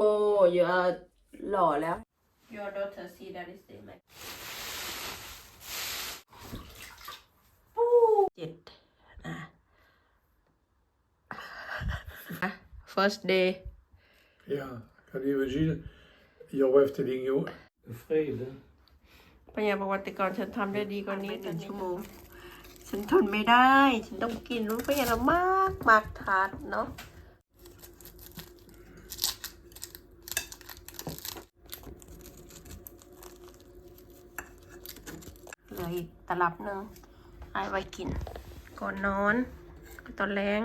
no you are หล่อแล้ว your daughter see that is the mic เจ็ดอะอะ first day Ja, kan you imagine your wife telling you, afraid, hè? ปัญญาบอกว่าแต่ก่อนฉันทำได้ดีกว่านี้หนึ่งชั่วโมง ฉันทนไม่ได้ ฉันต้องกินรู้ปัญญาเรามากมากทานเนาะ ลืออีกตลับหนึ่งให้ไว้กิน ก่อนนอนก็ตอนแรง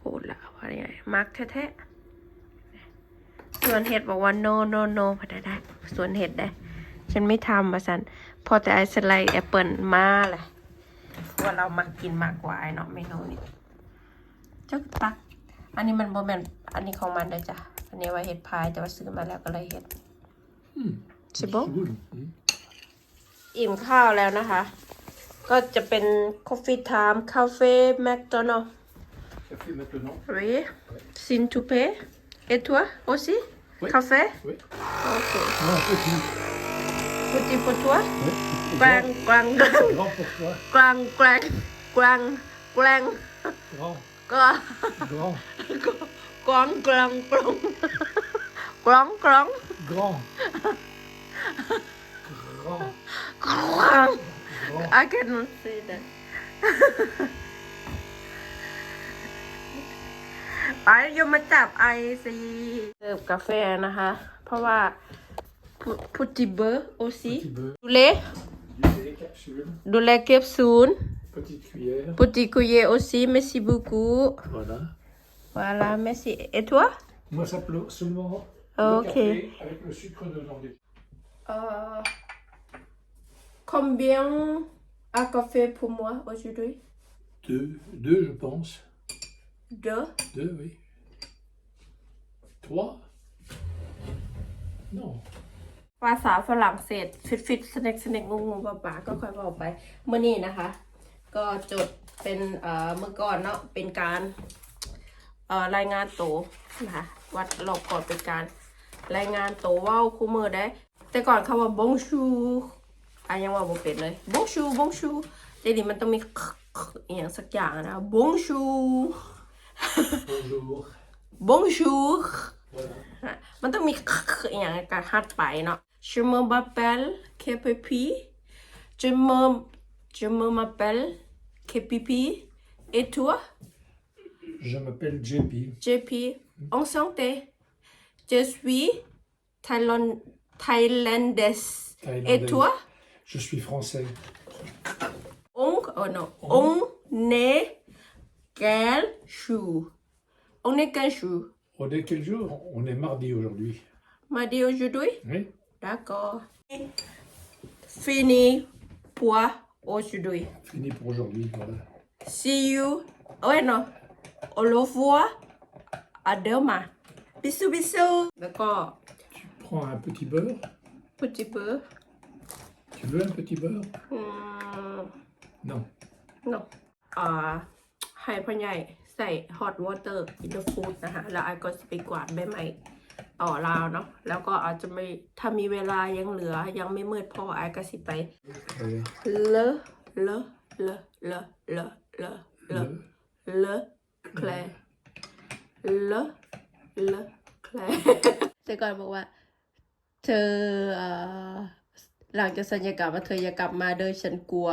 พูดละว่าไงมักแท้ๆส่วนเห็ดบอกว่า no no no พอได้ได้ส่วนเห็ดได้ ฉันไม่ทำมาสันพอแต่ไอสไลด์แอปเปิลมาแหละว่าเรามากินมากกว่าไอเนาะเมนูนี้เจ้าตัก อันนี้มันโบแมนอันนี้ของมันเลยจ้ะ อันนี้ไว้เห็ดพายแต่ว่าซื้อมาแล้วก็เลยเห็ดใช่ปะ Goed. Hm? อิ่มข้าวแล้วนะคะ ก็จะเป็น Coffee Time Cafe McDonald's Café maintenant. Oui. Sin to pay. Et toi aussi Oui. Café Oui. Ok. Non, petit. Petit pour toi Oui. Grand, grand, grand, Grand pour toi. grand, grand, grand, grand, Grand. grand, Grand. grand, grand, grand, grand, grand, Grand. Grand. grand. Grand. I cannot say that. ไปโยมมาจับไอซีเสิร์ฟกาแฟนะคะ เพราะว่าพุติเบอร์โอซี Petit beurre. ดูเล่ Du lait, capsule. ดูแลเก็บศูนย์ Petite cuillère. พุติคุเยโอซีเมซิบุกุ Voilà. voilà merci et toi Moi, ça pleut seulement Ok. le café avec le sucre dedans. euh, combien à café pour moi aujourd'hui Deux. Deux, je pense. deux Deux, oui. Trois Non. ภาษาฝรั่งเศสฟิตฟิตสเน็กสเน็กงงงป่าป่าก็ค่อยบอกไปเมื่อนี้นะคะ ก็จดเป็นเอ่อเมื่อก่อนเนาะเป็นการเอ่อรายงานโตวนะคะวัดรอบก่อนเป็นการ รายงานโตวเว่าคู่มือได้ แต่ก่อนคำว่าบงชู อะยังว่าบ่เป็นเลยบงชูบงชูแต่นี่มันต้องมีอหย่างสักอย่างนะบงชู Bonjour. บงชู Voilà. อะมันต้องมีอหย่างการฮัดไปเนาะ Je me m'appelle Kepipi Je me Je me m'appelle Kepipi Et toi Je m'appelle JP. JP Enchanté Je suis Thaïland Thaïlandaise Et Thaïlandaise. toi Je suis français. On Oh non On est quel jour? On est quel jour? On est quel jour? On est mardi aujourd'hui. Mardi aujourd'hui? Oui D'accord. Fini pour aujourd'hui. Fini pour aujourd'hui. Voilà. See you. Ouais, non. Au revoir. À demain. Bisous, bisous. D'accord. Tu prends un petit beurre? Petit peu. Tu veux un petit beurre Hmm, Non. no. อ่าให้พ่อใหญ่ใส่ hot water in the food นะคะ แล้วไอ้ก็จะไปกวาดใบไม้ต่อราวเนาะ แล้วก็อาจจะไม่ถ้ามีเวลายังเหลือยังไม่มืดพอไอ้ก็สิไป Allez. เลอะเลอะเลอะเลอะเลอะเลอะเลอะ Le- เลอะแคลเลอะเลอะแคลแต่ก่อนบอกว่าเธอเอ่อ หลังจากสัญญากรรมว่าเธออย่ากลับมาเด้อฉันกลัว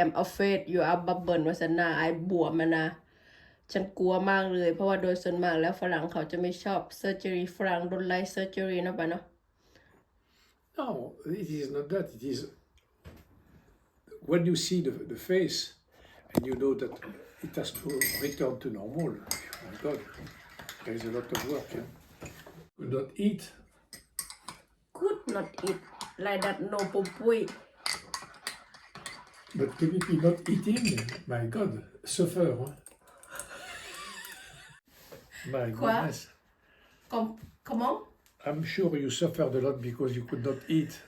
am afraid you are bubble ว่าสนาไอ้บวมมานะ ฉันกลัวมากเลย เพราะว่าโดยส่วนมากแล้วฝรั่งเขาจะไม่ชอบ surgery ฝรั่งโดนไล่ surgery เนาะปะเนาะ No, it is not that. It is when you see the, the face and you know that it has to return to normal. My God, there is a lot of work. eh? You don't eat. could not eat Like that no. But can it be not eating? My God, suffer. My Quoi? goodness. Com comment? I'm sure you suffered a lot because you could not eat.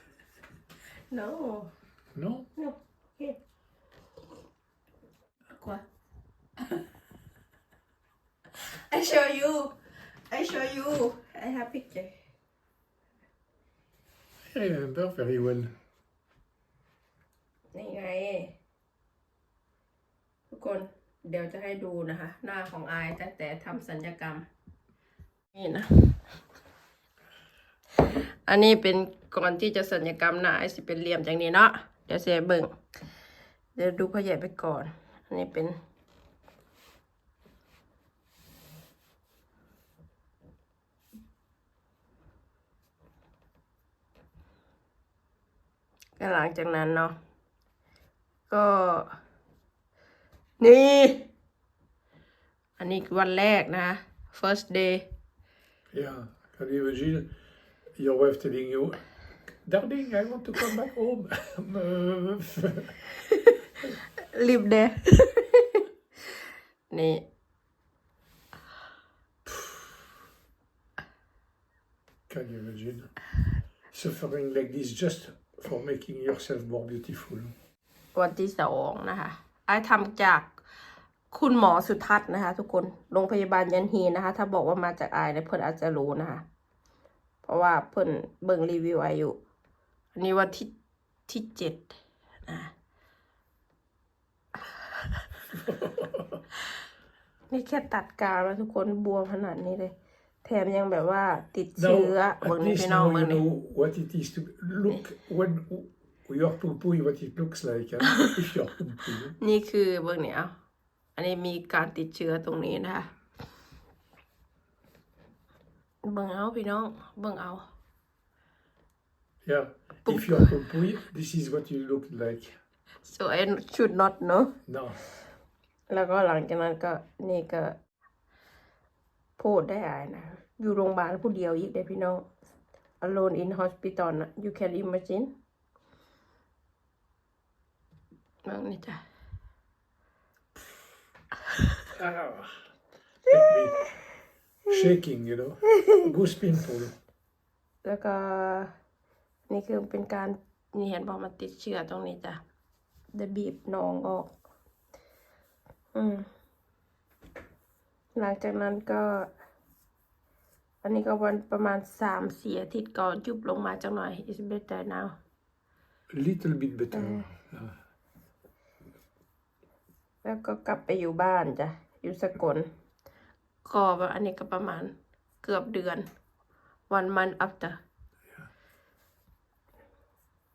No. No? No. Yeah. I show you. I show you. I have picture. I remember very well. นี่ไง ทุกคนเดี๋ยวจะให้ดูนะคะ หน้าของอายตั้งแต่ทำสัญญกรรม นี่นะ อันนี้เป็นก่อนที่จะสัญญกรรมหน้าไอสิเป็นเหลี่ยมอย่างนี้เนาะเดี๋ยวเสียเบิ่งเดี๋ยวดูพ่อใหญ่ไปก่อน อันนี้เป็น ก็หลังจากนั้นเนาะก็ นี่ อันนี้คือวันแรกนะ first day Yeah, can you imagine your wife telling you, Darling, I want to come back home. Meuf. live there นี่ can you imagine? Suffering like this just for making yourself more beautiful. วันที่สองนะคะไอ้ทำจากคุณหมอสุทัศน์นะคะ ทุกคนโรงพยาบาลยันฮีนะคะ ถ้าบอกว่ามาจากไอ้เนี่ยเพื่อนอาจจะรู้นะคะ เพราะว่าเพื่อนเบิ่งรีวิวไออยู่อันนี้วันที่ที่เจ็ดนะนี่แค่ตัดกาวแล้วทุกคนบวมขนาดนี้เลย แถมยังแบบว่าติดเชื้อ Now, เบิ่ง at นี่ least พี่น้อง now เบิ่ you งนี่ know what it is to look when your poo what it looks like. Huh? if your poo นี่คือเบิ่งเนี่ยเอาอันนี้มีการติดเชื้อตรงนี้นะคะ เบิ่งเอาพี่น้อง เบิ่งเอา Yeah, if your poo this is what you look like. so I should not know No. แล้วก็หลังจากนั้นก็นี่ก็ พูดได้อายนะ อยู่โรงพยาบาลผู้เดียวอีกเลยพี่น้อง alone in hospital นะ you can imagine เบิ่งนี่จ้ะ Ah, let me shaking, you know. Goose pimple. แล้วก็นี่คือเป็นการนี่เห็นบอกมันติดเชื้อตรงนี้จ้ะจะบีบหนองออก อืม หลังจากนั้นก็ อันนี้ก็วันประมาณสามสี่อาทิตย์ก่อนยุบลงมาจังหน่อย is better now A little bit better. Yeah. แล้วก็กลับไปอยู่บ้านจ้ะ อยู่สกลก็ว่าอันนี้ก็ประมาณเกือบเดือน one month after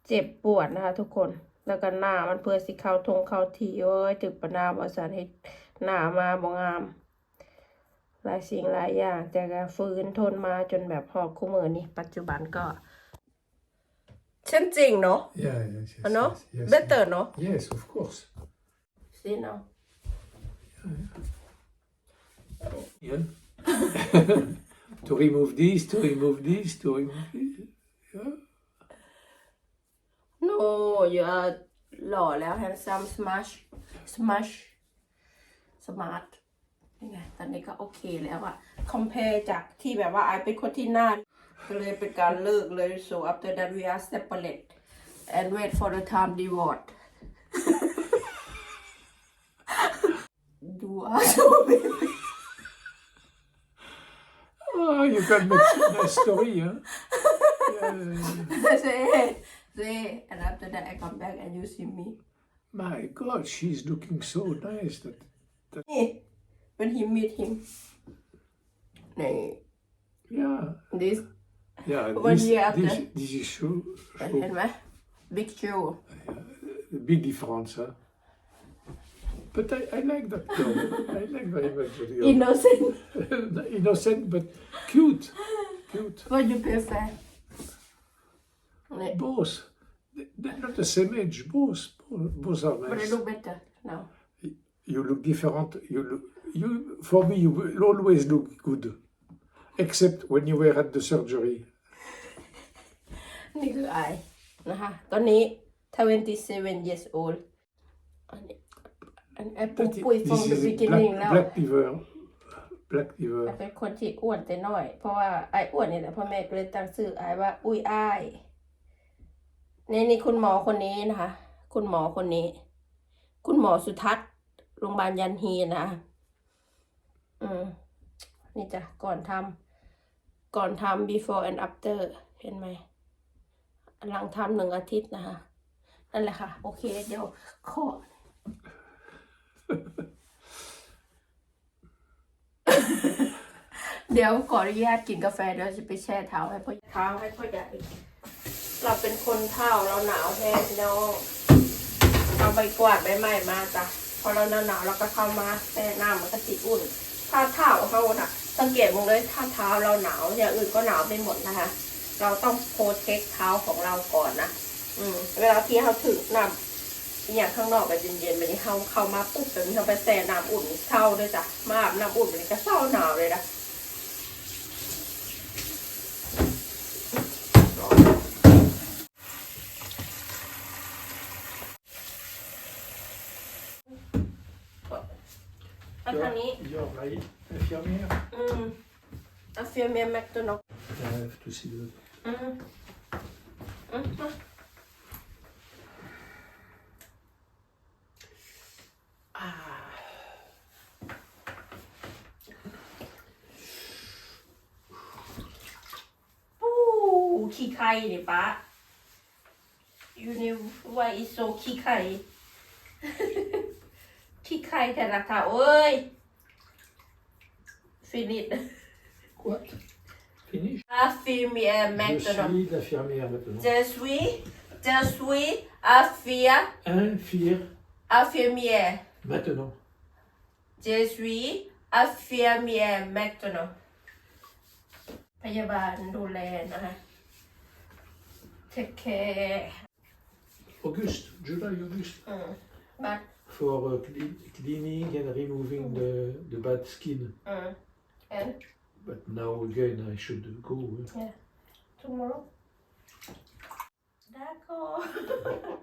เจ็บปวดนะคะทุกคน แล้วก็หน้ามันเพื่อสิเข้าทงเข้าทีโอ้ยถึกประนามอาสารให้หน้ามาบ่งาม หลายสิ่งหลายอย่างแต่ก็ฟื้นทนมาจนแบบหอกคู่มือนี่ปัจจุบันก็ เช่นจริงเนาะ Yeah, yes, yes. เนาะ yes, yes, better เนาะ Yes, of course. สิเนาะ Yeah. to remove this, to remove this, to remove this. Yeah. no you are หล่อแล้ว handsome smash smash smart นี่ไงตอนนี้ก็โอเคแล้วอะ compare จากที่แบบว่าไอเป็นคนที่หน้าก็เลยเป็นการเลิกเลย so after that we are separate and wait for the time divorce you are so baby Oh, you can make a nice story, huh? Yeah. say say and after that I come back and you see me My God, she's looking so nice. That นี่ when he meet him. Like yeah. this yeah one this, year after. this, this is so, so big show. Big difference huh? but I, I like that girl. I like very much the girl. innocent. Innocent but cute. Cute. What do you prefer? Both. They're not the same age. Both both, both are nice but a little better now. You look different. You look. You for me, you will always look good, except when you were at the surgery. นี่คือไอนะคะตอนนี้ 27 years old อันนี้อันไอปุก That i- ปุย from this the is beginning black, แล้ว black fever. Black ไอ fever. เป็นคนที่อ้วนแต่น้อย เพราะว่าไออ้วนนี่แหละพ่อแม่ก็เลยตั้งชื่อไอว่า อุ้ยอ้ายนี่นี่คุณหมอคนนี้นะคะ คุณหมอคนนี้ คุณหมอสุทัศน์โรงพยาบาลยันฮีนะ อืม นี่จ้ะ ก่อนทำก่อนทำ before and after เห็นไหม หลังทำหนึ่งอาทิตย์นะคะ นั่นแหละค่ะ โอเค เดี๋ยวขอเดี๋ยวขออนุญาตกินกาแฟเดี๋ยวจะไปแช่เท้าให้พ่อเท้าให้พ่อใหญ่เราเป็นคนเท้าเราหนาวแท้พี่น้องเอาใบกวาดใบไม้มาจ้ะ อเราหนาวหนาวๆเราก็เข้ามาแช่น้ำมันก็ติอุ่น ถ้าเท้าเขาน่ะ สังเกตมองเลยถ้าเท้าเราหนาวอย่างอื่นก็หนาวไปหมดนะคะ เราต้องโปรเทคเท้าของเราก่อนนะอืม เวลาที่เขาถึงน้ำอย่างข้างนอกแบบเย็นๆแบบนี้เขาเข้ามาปุ๊บแบบนี้เขาไปแช่น้ำอุ่นเท้าด้วยจ้ะมาอาบน้ำอุ่นแบบนี้ก็เศร้าหนาวเลยนะ ไปทางนี้ You're right. Infirmière. อืมอาเฟียเมียแมคโด นัล Ja, even tussen de... อืมอืมมาอ่าปู้ขี้ไข่นี่ปะ you know why is so ขี้ไข่ ขี้ไข่แต่ละค่ะเอ้ย finish Quoi Finish Affirmier Je maintenant. suis l'infirmière maintenant. Je suis, je suis affir, Infirmière affirmier. maintenant. Je suis affirmier maintenant. พยาบาลดูแลนะคะ take care Auguste, July, August. อืม but For uh, cle- cleaning and removing the, the bad skin. อื But now again, I should go. Eh? Yeah, Tomorrow. D'accord.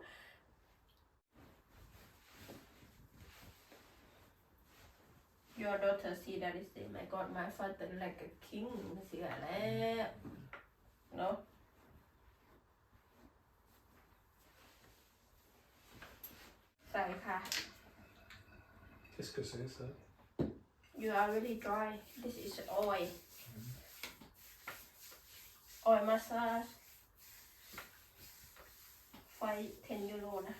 Your daughter see that is say, my God, my father like a king. See that? No. Sorry, ค่ะ Qu'est-ce que c'est ça You are really dry. This is oil. Oil massage. ไฟ10ยูโรนะ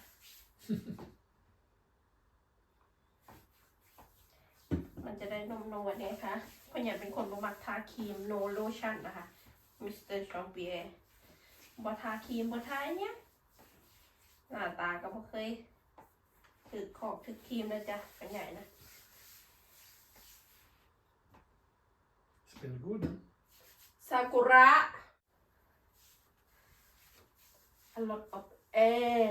มันจะได้นมนวลไงคะเพราะอยาเป็นคนบ่มักทาครีม no lotion นะคะ มิสเตอร์ชองเปียบทาครีมบทาเนี้ยหน้าตาก็บ่เคยถือขอบถือครีมเลยจ้ะเป็นใหญ่นะ It's been good. Hein? ซากุระ a lot of air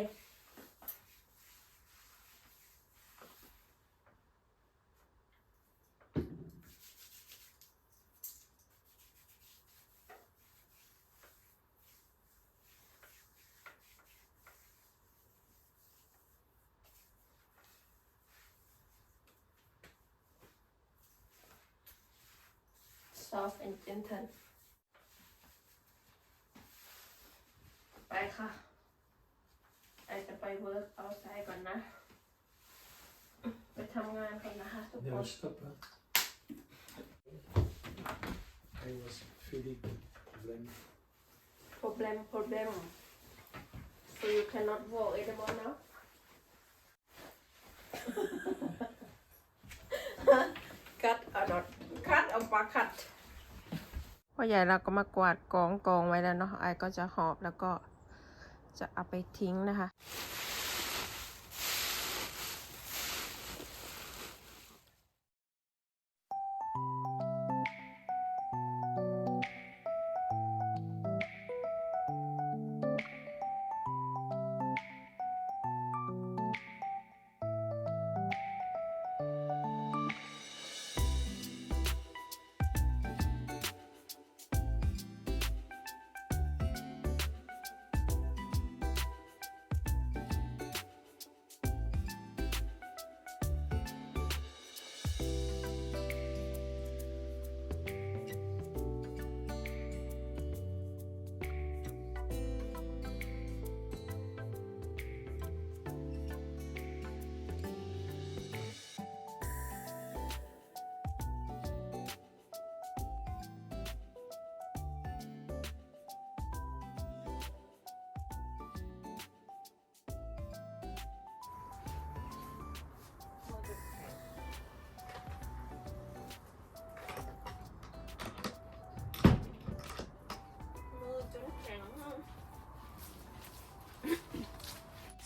soft and gentle ไปค่ะไอจะไปเวิร์กเอาไซก่อนนะ ไปทำงานก่อนนะคะทุกคน Never stop. Hein? I was feeling problem. problem problem so you cannot walk anymore now cut or not cut or ปา cut พ่อใหญ่เราก็มากวาดกองกองไว้แล้วเนาะไอก็จะหอบแล้วก็จะเอาไปทิ้งนะคะ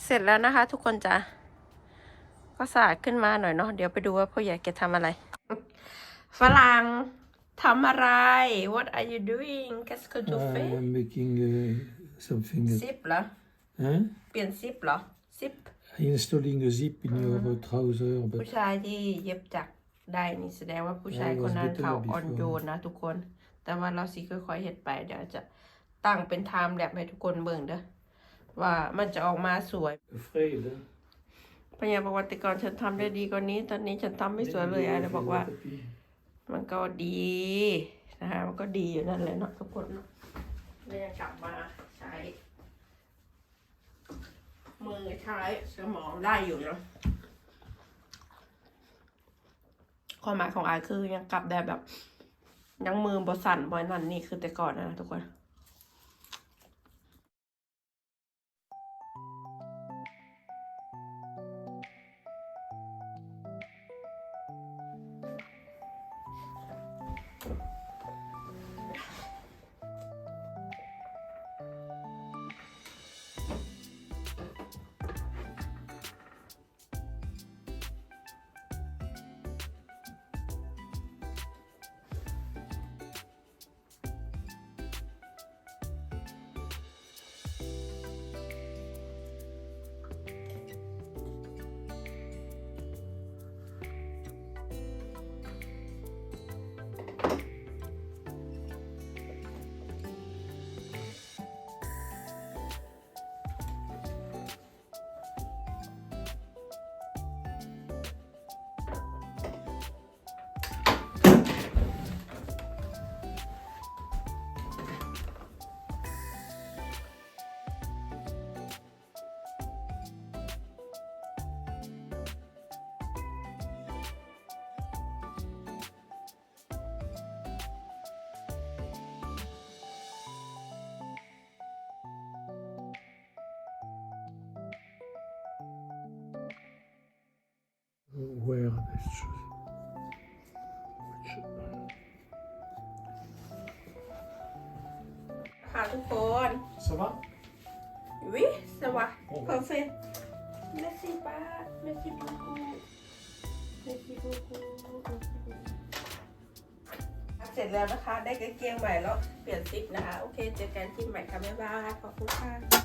เสร็จแล้วนะคะ ทุกคนจ้ะก็สะอาดขึ้นมาหน่อยเนาะเดี๋ยวไปดูว่าพ่อใหญ่แกทำอะไร ฝรั่งทำอะไร What are you doing Qu'est-ce que tu fais I'm making uh, something. ซิปเหรอ Huh? เปลี่ยนซิปเหรอซิป Installing a zip in your uh, trouser, ผู้ but ชายที่เย็บจักรได้นี่แสดงว่าผู้ชายคนนั้นเขาอ่อนโยนนะทุกคน แต่ว่าเราสิค่อยๆเฮ็ดไปเดี๋ยวจะตั้งเป็นไทม์แลปให้ทุกคนเบิ่งเด้อ ว่ามันจะออกมาสวย afraid. Huh? พยาบอกว่าแต่ก่อนฉันทำได้ดีกว่านี้ ตอนนี้ฉันทำไม่สวยเลยไอ้เลยบอกว่า มันก็ดีนะคะมันก็ดีอยู่นั่นแหละเนาะทุกคนเนาะแล้วยังกลับมาใช้ มือใช้สมองได้อยู่เนาะความหมายของไอายคือยังกลับได้แบบ ยังมือบสั่นบอยนั่นนี่คือแต่ก่อนนะทุกคน ค่ะทุกคน Ça va? วิสวัสดีเพอร์เฟกต์เมสซี่ป้าเมสซี่บูกูเมสซี่บูกูเสร็จแล้วนะคะ ได้กางเกงใหม่แล้ว เปลี่ยนซิปนะคะ โอเค เจอกันที่ใหม่ค่ะ บ๊ายบาย ขอบคุณค่ะ